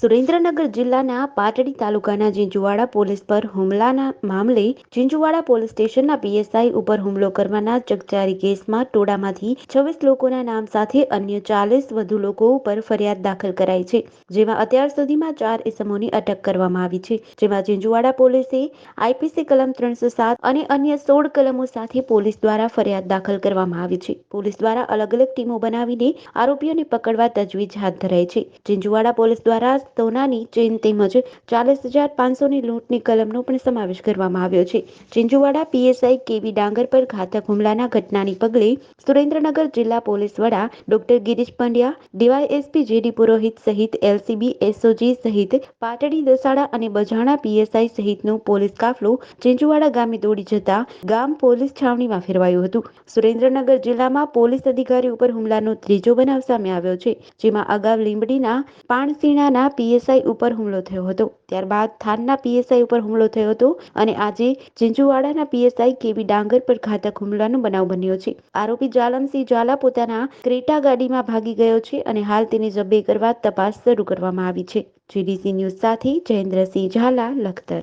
સુરેન્દ્રનગર જિલ્લાના પાટડી તાલુકાના જીંજુવાડા પોલીસ પર હુમલાના મામલે જીંજુવાડા પોલીસ સ્ટેશનના પીએસઆઈ ઉપર હુમલો કરવાના ચકચારી કેસમાં ટોળામાંથી છવ્વીસ લોકોના નામ સાથે અન્ય ચાલીસ વધુ લોકો ઉપર ફરિયાદ દાખલ કરાઈ છે, જેમાં અત્યાર સુધીમાં ચાર ઇસમોની અટક કરવામાં આવી છે, જેમાં જીંજુવાડા પોલીસે આઈપીસી કલમ ત્રણસો સાત અને અન્ય સોળ કલમો સાથે પોલીસ દ્વારા ફરિયાદ દાખલ કરવામાં આવી છે. પોલીસ દ્વારા અલગ અલગ ટીમો બનાવીને આરોપીઓને પકડવા તજવીજ હાથ ધરાઈ છે. જીંજુવાડા પોલીસ દ્વારા સોનાની ચેન તેમજ ચાલીસ હજાર પાંચસોની લૂંટની કલમનો પણ સમાવેશ કરવામાં આવ્યો છે. ચિંજુવાડા પીએસઆઈ કેવી ડાંગર પર ઘાતક હુમલાના ઘટનાની પગલે સુરેન્દ્રનગર જિલ્લા પોલીસ વડા doctor Girish Pandya, DYSP JD Purohit સહિત એલસીબી, એસઓજી સહિત પાટડી દસાડા અને બજાણા પીએસઆઈ સહિતનો પોલીસ કાફલો ચિંજુવાડા ગામે દોડી જતા ગામ પોલીસ છાવણીમાં ફેરવાયું હતું. સુરેન્દ્રનગર જિલ્લામાં પોલીસ અધિકારી ઉપર હુમલાનો ત્રીજો બનાવ સામે આવ્યો છે, જેમાં અગાઉ લીંબડીના પાણસીણાના પીએસઆઈ ઉપર હુમલો થયો હતો. ત્યારબાદ થાનના પીએસઆઈ ઉપર હુમલો થયો હતો અને આજે ચિંચુવાડાના પીએસઆઈ કેવી ડાંગર પર ઘાતક હુમલાનો બનાવ બન્યો છે. આરોપી જાલમસિંહ ઝાલા પોતાના ક્રેટા ગાડીમાં ભાગી ગયો છે અને હાલ તેની જબ્બે કરવા તપાસ શરૂ કરવામાં આવી છે. જીડીસી ન્યૂઝ સાથે જયેન્દ્રસિંહ ઝાલા, લખતર.